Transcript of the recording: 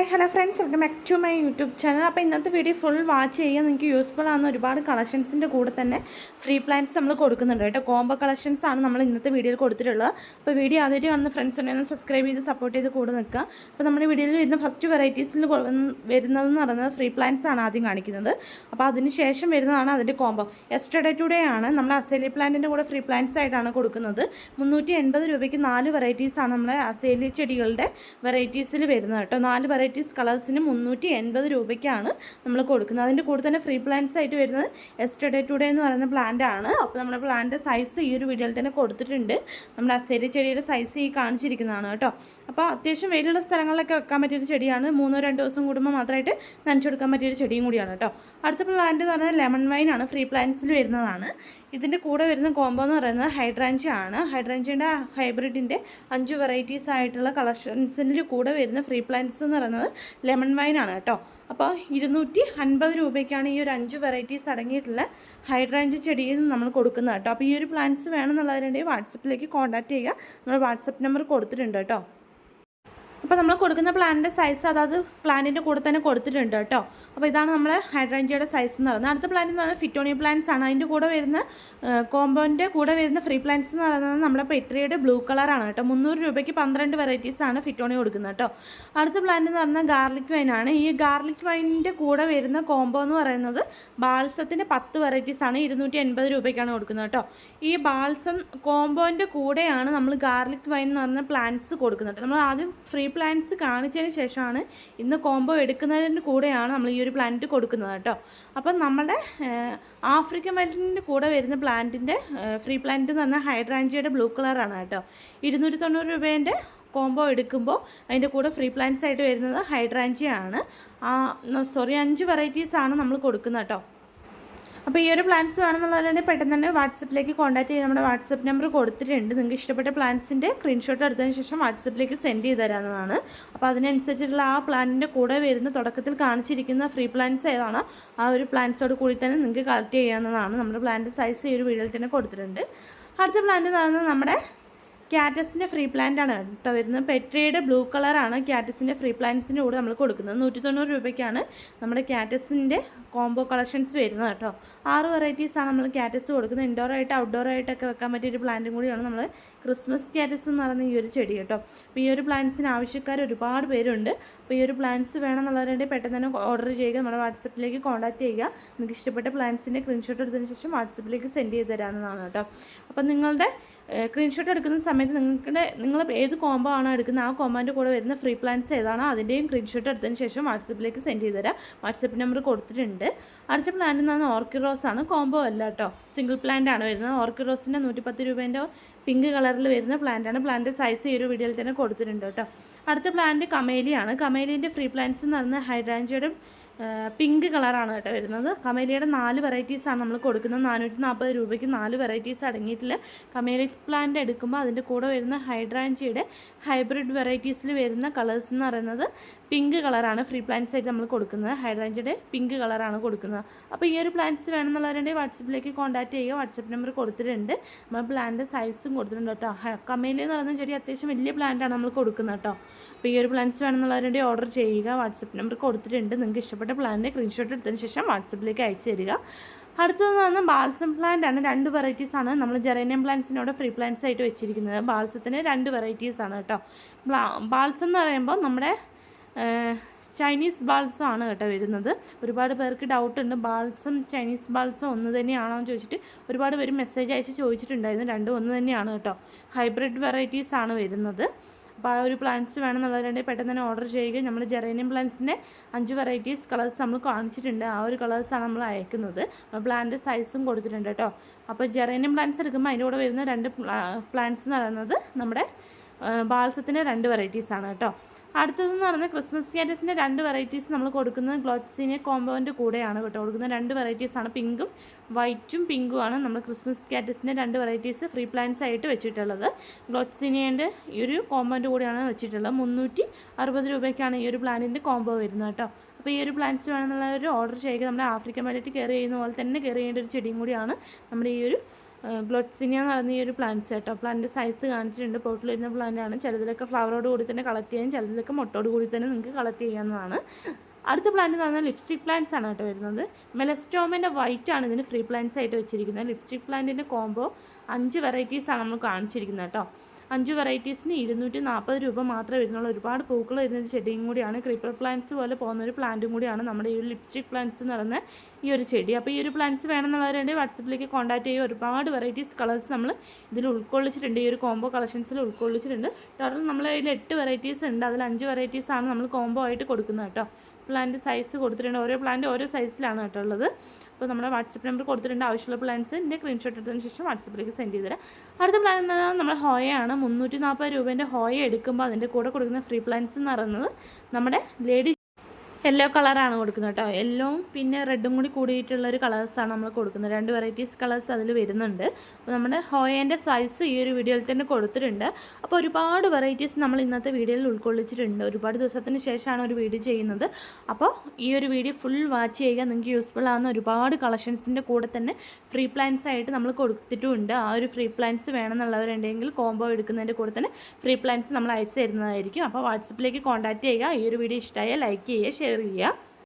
Hi hello friends. Welcome back to my YouTube channel. അപ്പോൾ ഇന്നത്തെ video full watch ചെയ്യാൻ നിങ്ങൾക്ക് യൂസ്ഫുൾ ആകുന്ന ഒരുപാട് കളക്ഷൻസിന്റെ കൂടെ തന്നെ ഫ്രീ പ്ലാൻസ് നമ്മൾ കൊടുക്കുന്നുണ്ട് കേട്ടോ. കോംബോ കളക്ഷൻസ് ആണ് നമ്മൾ ഇന്നത്തെ വീഡിയോയിൽ കൊടുത്തിട്ടുള്ളത്. അപ്പോൾ വീഡിയോ ആദ്യമായിട്ട് കാണുന്ന ഫ്രണ്ട്സ് ഉണ്ടെങ്കിൽ സബ്സ്ക്രൈബ് ചെയ്ത് സപ്പോർട്ട് ചെയ്ത് കൂടെ നിൽക്കുക. അപ്പോൾ നമ്മുടെ വീഡിയോയിൽ വരുന്ന ഫസ്റ്റ് വെറൈറ്റീസിൽ വരുന്നതെന്ന് പറയുന്നത് ഫ്രീ പ്ലാൻസ് ആണ് ആദ്യം കാണിക്കുന്നത്. അപ്പോൾ അതിന് ശേഷം വരുന്നതാണ് അതിന്റെ കോംബോ എസ്റ്റർഡേ ടുഡേ ആണ് നമ്മൾ അസേലി പ്ലാന്റിന്റെ കൂടെ ഫ്രീ പ്ലാൻസ് ആയിട്ടാണ് കൊടുക്കുന്നത്. മുന്നൂറ്റി രൂപയ്ക്ക് നാല് വെറൈറ്റീസാണ് ആണ് നമ്മുടെ അസേലി ചെടികളുടെ വെറൈറ്റീസിൽ വരുന്നത് കേട്ടോ. നാല് വെറൈറ്റീസ് കളേഴ്സിന് മുന്നൂറ്റി എൺപത് രൂപയ്ക്കാണ് നമ്മൾ കൊടുക്കുന്നത്. അതിന്റെ കൂടെ തന്നെ ഫ്രീ പ്ലാന്റ്സ് ആയിട്ട് വരുന്നത് എസ്റ്റർഡേ ടുഡേ എന്ന് പറയുന്ന പ്ലാന്റ് ആണ്. അപ്പോൾ നമ്മുടെ പ്ലാന്റ് സൈസ് ഈ ഒരു വീഡിയോയിൽ തന്നെ കൊടുത്തിട്ടുണ്ട്. നമ്മുടെ അസേരി ചെടിയുടെ സൈസ് ഈ കാണിച്ചിരിക്കുന്നതാണ് കേട്ടോ. അപ്പോൾ അത്യാവശ്യം വെയിലുള്ള സ്ഥലങ്ങളിലൊക്കെ വെക്കാൻ പറ്റിയൊരു ചെടിയാണ്. മൂന്നോ രണ്ടോ ദിവസം കൂടുമ്പോൾ മാത്രമായിട്ട് നനച്ചെടുക്കാൻ പറ്റിയൊരു ചെടിയും കൂടിയാണ് കേട്ടോ. അടുത്ത പ്ലാന്റ് എന്ന് പറയുന്നത് ലെമൺ വൈൻ ആണ്. ഫ്രീ പ്ലാന്റ്സിൽ വരുന്നതാണ്. ഇതിന്റെ കൂടെ വരുന്ന കോംബോ എന്ന് പറയുന്നത് ഹൈഡ്രാഞ്ച ആണ്. ഹൈഡ്രാഞ്ചിന്റെ ഹൈബ്രിഡിന്റെ അഞ്ച് വെറൈറ്റീസ് ആയിട്ടുള്ള കളക്ഷൻസിന്റെ കൂടെ വരുന്ന ഫ്രീ പ്ലാന്റ്സ് എന്ന് പറയുന്നത് ലെമൺ വൈൻ ആണ് കേട്ടോ. അപ്പോൾ ഇരുന്നൂറ്റി അൻപത് രൂപയ്ക്കാണ് ഈ ഒരു അഞ്ച് വെറൈറ്റീസ് അടങ്ങിയിട്ടുള്ള ഹൈഡ്രാഞ്ച് ചെടിയിൽ നമ്മൾ കൊടുക്കുന്നത് കേട്ടോ. അപ്പോൾ ഈ ഒരു പ്ലാന്റ്സ് വേണമെന്നുള്ളവരുണ്ടെങ്കിൽ വാട്സപ്പിലേക്ക് കോൺടാക്റ്റ് ചെയ്യുക. നമ്മൾ വാട്സപ്പ് നമ്പർ കൊടുത്തിട്ടുണ്ട് കേട്ടോ. അപ്പോൾ നമ്മൾ കൊടുക്കുന്ന പ്ലാനിന്റെ സൈസ് അതായത് പ്ലാനിന്റെ കൂടെ തന്നെ കൊടുത്തിട്ടുണ്ട് കേട്ടോ. അപ്പോൾ ഇതാണ് നമ്മുടെ ഹൈഡ്രാഞ്ചിയുടെ സൈസ് എന്ന് പറയുന്നത്. അടുത്ത പ്ലാന്റ് എന്ന് പറയുന്നത് ഫിറ്റോണിയ പ്ലാന്റ്സ് ആണ്. അതിന്റെ കൂടെ വരുന്ന കോമ്പോന്റെ കൂടെ വരുന്ന ഫ്രീ പ്ലാന്റ്സ് എന്ന് പറയുന്നത് നമ്മുടെ പെട്രിയുടെ ബ്ലൂ കളറാണ് കേട്ടോ. മുന്നൂറ് രൂപയ്ക്ക് പന്ത്രണ്ട് വെറൈറ്റീസ് ആണ് ഫിറ്റോണി കൊടുക്കുന്നത് കേട്ടോ. അടുത്ത പ്ലാന്റ് എന്ന് പറഞ്ഞാൽ ഗാർലിക് വൈൻ ആണ്. ഈ ഗാർലിക് വൈനിന്റെ കൂടെ വരുന്ന കോംബോ എന്ന് പറയുന്നത് ബാൽസത്തിന്റെ പത്ത് വെറൈറ്റീസ് ആണ്. ഇരുന്നൂറ്റി എൺപത് രൂപയ്ക്കാണ് കൊടുക്കുന്നത് കേട്ടോ. ഈ ബാൽസം കോംബോന്റെ കൂടെയാണ് നമ്മൾ ഗാർലിക് വൈൻ എന്ന് പറഞ്ഞ പ്ലാന്റ്സ് കൊടുക്കുന്നത് നമ്മൾ ആദ്യം ഫ്രീ പ്ലാന്റ്സ് കാണിച്ചതിന് ശേഷമാണ് ഇന്ന് കോംബോ എടുക്കുന്നതിന് കൂടെയാണ് നമ്മൾ ഈ ഒരു പ്ലാന്റ് കൊടുക്കുന്നത് കേട്ടോ. അപ്പം നമ്മുടെ ആഫ്രിക്കൻ വൈറ്റിന്റെ കൂടെ വരുന്ന പ്ലാന്റിന്റെ ഫ്രീ പ്ലാന്റ് എന്ന് പറഞ്ഞാൽ ഹൈഡ്രാഞ്ചിയുടെ ബ്ലൂ കളറാണ് കേട്ടോ. ഇരുന്നൂറ്റി തൊണ്ണൂറ് രൂപേന്റെ കോംബോ എടുക്കുമ്പോൾ അതിന്റെ കൂടെ ഫ്രീ പ്ലാന്റ്സ് ആയിട്ട് വരുന്നത് ഹൈഡ്രാഞ്ചിയാണ്. സോറി അഞ്ച് വെറൈറ്റീസാണ് നമ്മൾ കൊടുക്കുന്നത് കേട്ടോ. അപ്പോൾ ഈ ഒരു പ്ലാൻസ് വേണമെന്നുള്ളവരുണ്ടെങ്കിൽ പെട്ടെന്ന് തന്നെ വാട്സപ്പിലേക്ക് കോൺടാക്ട് ചെയ്ത് നമ്മുടെ വാട്സപ്പ് നമ്പർ കൊടുത്തിട്ടുണ്ട്. നിങ്ങൾക്ക് ഇഷ്ടപ്പെട്ട പ്ലാൻസിന്റെ സ്ക്രീൻഷോട്ട് എടുത്തതിന് ശേഷം വാട്സപ്പിലേക്ക് സെൻഡ് ചെയ്ത് തരാവുന്നതാണ്. അപ്പോൾ അതിനനുസരിച്ചിട്ടുള്ള ആ പ്ലാനിന്റെ കൂടെ വരുന്ന തുടക്കത്തിൽ കാണിച്ചിരിക്കുന്ന ഫ്രീ പ്ലാൻസ് ഏതാണ്? ആ ഒരു പ്ലാൻസോട് കൂടി തന്നെ നിങ്ങൾക്ക് കളക്ട് ചെയ്യാവുന്നതാണ്. നമ്മുടെ പ്ലാന്റ് സൈസ് ഈ ഒരു വീഡിയോയിൽ തന്നെ കൊടുത്തിട്ടുണ്ട്. അടുത്ത പ്ലാന്റ് എന്ന് നമ്മുടെ ക്യാറ്റസിന്റെ ഫ്രീ പ്ലാന്റ് ആണ് കേട്ടോ. വരുന്നത് പെട്രിയുടെ ബ്ലൂ കളറാണ് ക്യാറ്റസിന്റെ ഫ്രീ പ്ലാന്റ്സിന്റെ കൂടെ നമ്മൾ കൊടുക്കുന്നത്. നൂറ്റി തൊണ്ണൂറ് രൂപയ്ക്കാണ് നമ്മുടെ ക്യാറ്റസിന്റെ കോംബോ കളക്ഷൻസ് വരുന്നത് കേട്ടോ. ആറ് വെറൈറ്റീസാണ് നമ്മൾ ക്യാറ്റസ് കൊടുക്കുന്നത്. ഇൻഡോർ ആയിട്ട് ഔട്ട്ഡോർ ആയിട്ടൊക്കെ വെക്കാൻ പറ്റിയ ഒരു പ്ലാന്റും കൂടിയാണ് നമ്മൾ ക്രിസ്മസ് ക്യാറ്റസ് എന്ന് പറയുന്ന ഈ ഒരു ചെടി കേട്ടോ. അപ്പോൾ ഈ ഒരു പ്ലാന്റ്സിന് ആവശ്യക്കാർ ഒരുപാട് പേരുണ്ട്. അപ്പോൾ ഈ ഒരു പ്ലാന്റ്സ് വേണമെന്നുള്ളവരുണ്ടെങ്കിൽ പെട്ടെന്ന് തന്നെ ഓർഡർ ചെയ്യുക. നമ്മുടെ വാട്സപ്പിലേക്ക് കോൺടാക്ട് ചെയ്യുക. നിങ്ങൾക്ക് ഇഷ്ടപ്പെട്ട പ്ലാന്റ്സിന്റെ സ്ക്രീൻഷോട്ട് എടുത്തതിന് ശേഷം വാട്സപ്പിലേക്ക് സെൻഡ് ചെയ്ത് തരാവുന്നതാണ് കേട്ടോ. അപ്പോൾ നിങ്ങളുടെ സ്ക്രീൻഷോട്ട് എടുക്കുന്ന സമയത്ത് നിങ്ങളുടെ നിങ്ങൾ ഏത് കോംബോ ആണോ എടുക്കുന്നത് ആ കോമ്പോന്റെ കൂടെ വരുന്ന ഫ്രീ പ്ലാൻസ് ഏതാണോ അതിന്റെയും സ്ക്രീൻഷോട്ട് എടുത്തതിന് ശേഷം വാട്സപ്പിലേക്ക് സെൻഡ് ചെയ്ത് തരാം. വാട്സപ്പ് നമ്പർ കൊടുത്തിട്ടുണ്ട്. അടുത്ത പ്ലാൻ എന്ന് പറഞ്ഞാൽ ഓർക്കിഡ് റോസ് ആണ്. കോംബോ അല്ല കേട്ടോ സിംഗിൾ പ്ലാന്റ് ആണ് വരുന്നത്. ഓർക്കിഡ് റോസിന്റെ നൂറ്റി പത്ത് രൂപേന്റെ പിങ്ക് കളറിൽ വരുന്ന പ്ലാന്റ് ആണ്. പ്ലാന്റ് സൈസ് ഈ ഒരു വീഡിയോയിൽ തന്നെ കൊടുത്തിട്ടുണ്ട് കേട്ടോ അടുത്ത പ്ലാന്റ് കമേലിയാണ്. കമേലിന്റെ ഫ്രീ പ്ലാൻസ് എന്ന് പറയുന്നത് ഹൈഡ്രാഞ്ചയുടെ പിങ്ക് കളറാണ് കേട്ടോ വരുന്നത്. കമേലിയുടെ നാല് വെറൈറ്റീസാണ് നമ്മൾ കൊടുക്കുന്നത്. നാനൂറ്റി നാൽപ്പത് രൂപയ്ക്ക് നാല് വെറൈറ്റീസ് അടങ്ങിയിട്ടില്ല കമേലി പ്ലാന്റ് എടുക്കുമ്പോൾ അതിന്റെ കൂടെ വരുന്ന ഹൈഡ്രാഞ്ചിയുടെ ഹൈബ്രിഡ് വെറൈറ്റീസിൽ വരുന്ന കളേഴ്സ് എന്ന് പറയുന്നത് പിങ്ക് കളറാണ് ഫ്രീ പ്ലാന്റ്സ് ആയിട്ട് നമ്മൾ കൊടുക്കുന്നത്. ഹൈഡ്രാഞ്ചിയുടെ പിങ്ക് കളറാണ് കൊടുക്കുന്നത്. അപ്പോൾ ഈ ഒരു പ്ലാന്റ്സ് വേണമെന്നുള്ളവരുണ്ടെങ്കിൽ വാട്സപ്പിലേക്ക് കോൺടാക്ട് ചെയ്യുക. വാട്സപ്പ് നമ്പർ കൊടുത്തിട്ടുണ്ട്. നമ്മൾ പ്ലാന്റ് സൈസും കൊടുത്തിട്ടുണ്ട് കേട്ടോ. കമേലി എന്ന് പറയുന്ന ചെടി അത്യാവശ്യം വലിയ പ്ലാന്റാണ് നമ്മൾ കൊടുക്കുന്നത് കേട്ടോ. അപ്പോൾ ഈ ഒരു പ്ലാന്റ്സ് വേണമെന്നുള്ളവരുടെ ഓർഡർ ചെയ്യുക. വാട്സപ്പ് നമ്പർ കൊടുത്തിട്ടുണ്ട്. നിങ്ങൾക്ക് ഇഷ്ടപ്പെട്ട പ്ലാന്റിന്റെ സ്ക്രീൻഷോട്ട് എടുത്തതിന് ശേഷം വാട്സപ്പിലേക്ക് അയച്ചു തരിക. അടുത്തതെന്ന് ബാൽസം പ്ലാന്റ് ആണ്. രണ്ട് വെറൈറ്റീസ് ആണ് നമ്മൾ ജെറേനിയം പ്ലാന്റ്സിനോട് ഫ്രീ പ്ലാന്റ്സ് ആയിട്ട് വെച്ചിരിക്കുന്നത്. ബാൽസത്തിന് രണ്ട് വെറൈറ്റീസ് ആണ് കേട്ടോ. ബാൽസം എന്ന് പറയുമ്പോൾ നമ്മുടെ ചൈനീസ് ബാൽസം ആണ് കേട്ടോ വരുന്നത്. ഒരുപാട് പേർക്ക് ഡൗട്ട് ഉണ്ട് ചൈനീസ് ബാൽസം ഒന്ന് തന്നെയാണോ എന്ന് ചോദിച്ചിട്ട് ഒരുപാട് പേര് മെസ്സേജ് അയച്ച് ചോദിച്ചിട്ടുണ്ടായിരുന്നു. രണ്ടും ഒന്ന് തന്നെയാണ് കേട്ടോ. ഹൈബ്രിഡ് വെറൈറ്റീസ് ആണ് വരുന്നത്. അപ്പോൾ ആ ഒരു പ്ലാന്റ്സ് വേണമെന്നുള്ളവരുണ്ടെങ്കിൽ പെട്ടെന്ന് തന്നെ ഓർഡർ ചെയ്യുക. നമ്മൾ ജെറേനിയം പ്ലാന്റ്സിന്റെ അഞ്ച് വെറൈറ്റീസ് കളേഴ്സ് നമ്മൾ കാണിച്ചിട്ടുണ്ട്. ആ ഒരു കളേഴ്സാണ് നമ്മൾ അയക്കുന്നത്. പ്ലാന്റ് സൈസും കൊടുത്തിട്ടുണ്ട് കേട്ടോ. അപ്പോൾ ജെറേനിയം പ്ലാന്റ്സ് എടുക്കുമ്പോൾ അതിന്റെ കൂടെ വരുന്ന രണ്ട് പ്ലാന്റ്സ് എന്ന് പറയുന്നത് നമ്മുടെ ബാൽസത്തിന്റെ രണ്ട് വെറൈറ്റീസാണ് കേട്ടോ. അടുത്തതെന്ന് പറഞ്ഞാൽ ക്രിസ്മസ് ക്യാറ്റസിന്റെ രണ്ട് വെറൈറ്റീസ് നമ്മൾ കൊടുക്കുന്നത് ഗ്ലോറ്റ്സിനെ കോമ്പോന്റെ കൂടെയാണ് കേട്ടോ. കൊടുക്കുന്ന രണ്ട് വെറൈറ്റീസാണ് പിങ്കും വൈറ്റും പിങ്കുമാണ് നമ്മൾ ക്രിസ്മസ് ക്യാറ്റസിന്റെ രണ്ട് വെറൈറ്റീസ് ഫ്രീ പ്ലാന്റ്സ് ആയിട്ട് വെച്ചിട്ടുള്ളത്. ഗ്ലോറ്റ്സിനേന്റെ ഈ ഒരു കോമ്പോന്റെ കൂടെയാണ് വെച്ചിട്ടുള്ളത്. മുന്നൂറ്റി അറുപത് രൂപയ്ക്കാണ് ഈ ഒരു പ്ലാനിന്റെ കോംബോ വരുന്നത് കേട്ടോ. അപ്പോൾ ഈ ഒരു പ്ലാന്റ്സ് ഒരു ഓർഡർ ചെയ്യുക. നമ്മുടെ ആഫ്രിക്കൻ വലറ്റ് കെയർ ചെയ്യുന്ന പോലെ തന്നെ കെയർ ചെയ്യേണ്ട ഒരു ചെടിയും കൂടിയാണ് നമ്മുടെ ഈ ഒരു ഗ്ലോട്സിനിയ എന്ന് പറയുന്ന ഈ ഒരു പ്ലാന്റ്സ് കേട്ടോ പ്ലാന്റിന്റെ സൈസ് കാണിച്ചിട്ടുണ്ട്. പോട്ടിൽ വരുന്ന പ്ലാന്റ് ആണ്. ചിലതിലൊക്കെ ഫ്ലവറോട് കൂടി തന്നെ കളക്ട് ചെയ്യാൻ ചിലതിലൊക്കെ മുട്ടോട് കൂടി തന്നെ നിങ്ങൾക്ക് കളക്ട് ചെയ്യാവുന്നതാണ്. അടുത്ത പ്ലാന്റ് എന്ന് പറഞ്ഞാൽ ലിപ്സ്റ്റിക് പ്ലാന്റ്സ് ആണ് കേട്ടോ വരുന്നത്. മെലസ്റ്റോമിന്റെ വൈറ്റ് ആണ് ഇതിന് ഫ്രീ പ്ലാന്റ്സ് ആയിട്ട് വെച്ചിരിക്കുന്നത്. ലിപ്സ്റ്റിക് പ്ലാന്റിന്റെ കോംബോ അഞ്ച് വെറൈറ്റീസ് ആണ് നമ്മൾ കാണിച്ചിരിക്കുന്നത് കേട്ടോ. അഞ്ച് വെറൈറ്റീസിന് ഇരുന്നൂറ്റി നാൽപ്പത് രൂപ മാത്രമേ വരുന്നുള്ളൂ. ഒരുപാട് പൂക്കൾ വരുന്ന ഒരു ചെടിയും കൂടിയാണ്. ക്രീപ്പർ പ്ലാന്റ്സ് പോലെ പോകുന്ന ഒരു പ്ലാന്റും കൂടിയാണ് നമ്മുടെ ഈ ഒരു ലിപ്സ്റ്റിക് പ്ലാന്റ്സ് എന്ന് പറയുന്ന ഈ ഒരു ചെടി. അപ്പോൾ ഈ ഒരു പ്ലാന്റ്സ് വേണമെന്നുള്ളവരുണ്ട് വാട്സപ്പിലേക്ക് കോൺടാക്ട് ചെയ്യുക. ഒരുപാട് വെറൈറ്റീസ് കളേഴ്സ് നമ്മൾ ഇതിൽ ഉൾക്കൊള്ളിച്ചിട്ടുണ്ട്. ഈ ഒരു കോംബോ കളക്ഷൻസിൽ ഉൾക്കൊള്ളിച്ചിട്ടുണ്ട്. ടോട്ടൽ നമ്മൾ ഇതിൽ എട്ട് വെറൈറ്റീസ് ഉണ്ട്. അതിൽ അഞ്ച് വെറൈറ്റീസ് ആണ് നമ്മൾ കോംബോ ആയിട്ട് കൊടുക്കുന്നത് കേട്ടോ. പ്ലാന്റ് സൈസ് കൊടുത്തിട്ടുണ്ട്. ഓരോ പ്ലാന്റ് ഓരോ സൈസിലാണ് കേട്ടോ ഉള്ളത്. അപ്പോൾ നമ്മുടെ വാട്സപ്പ് നമ്പർ കൊടുത്തിട്ടുണ്ട്. ആവശ്യമുള്ള പ്ലാൻസിന്റെ സ്ക്രീൻഷോട്ട് എടുത്തതിന് ശേഷം വാട്സപ്പിലേക്ക് സെൻഡ് ചെയ്തുതരാം അടുത്ത പ്ലാൻ എന്ന് നമ്മുടെ ഹോയയാണ് മുന്നൂറ്റി നാൽപ്പത് രൂപേന്റെ ഹോയ എടുക്കുമ്പോൾ അതിന്റെ കൂടെ കൊടുക്കുന്ന ഫ്രീ പ്ലാൻസ് എന്ന് പറയുന്നത് നമ്മുടെ ലേഡി യെല്ലോ കളറാണ് കൊടുക്കുന്നത് കേട്ടോ. യെല്ലോവും പിന്നെ റെഡും കൂടി കൂടിയിട്ടുള്ള ഒരു കളേഴ്സാണ് നമ്മൾ കൊടുക്കുന്നത്. രണ്ട് വെറൈറ്റീസ് കളേഴ്സ് അതിൽ വരുന്നുണ്ട്. അപ്പോൾ നമ്മുടെ ഹോയേന്റെ സൈസ് ഈ ഒരു വീഡിയോയിൽ തന്നെ കൊടുത്തിട്ടുണ്ട്. അപ്പോൾ ഒരുപാട് വെറൈറ്റീസ് നമ്മൾ ഇന്നത്തെ വീഡിയോയിൽ ഉൾക്കൊള്ളിച്ചിട്ടുണ്ട്. ഒരുപാട് ദിവസത്തിന് ശേഷമാണ് ഒരു വീഡിയോ ചെയ്യുന്നത്. അപ്പോൾ ഈ ഒരു വീഡിയോ ഫുൾ വാച്ച് ചെയ്യുക നിങ്ങൾക്ക് യൂസ്ഫുൾ ആകുന്ന ഒരുപാട് കളക്ഷൻസിന്റെ കൂടെ തന്നെ ഫ്രീ പ്ലാൻസ് ആയിട്ട് നമ്മൾ കൊടുത്തിട്ടുമുണ്ട് ആ ഒരു ഫ്രീ പ്ലാൻസ് വേണമെന്നുള്ളവരുണ്ടെങ്കിൽ കോംബോ എടുക്കുന്നതിന്റെ കൂടെ തന്നെ ഫ്രീ പ്ലാൻസ് നമ്മൾ അയച്ചു തരുന്നതായിരിക്കും. അപ്പോൾ വാട്സപ്പിലേക്ക് കോൺടാക്റ്റ് ചെയ്യുക. ഈ ഒരു വീഡിയോ ഇഷ്ടമായ ലൈക്ക് ചെയ്യുക ഷെയർ ചെയ്യുക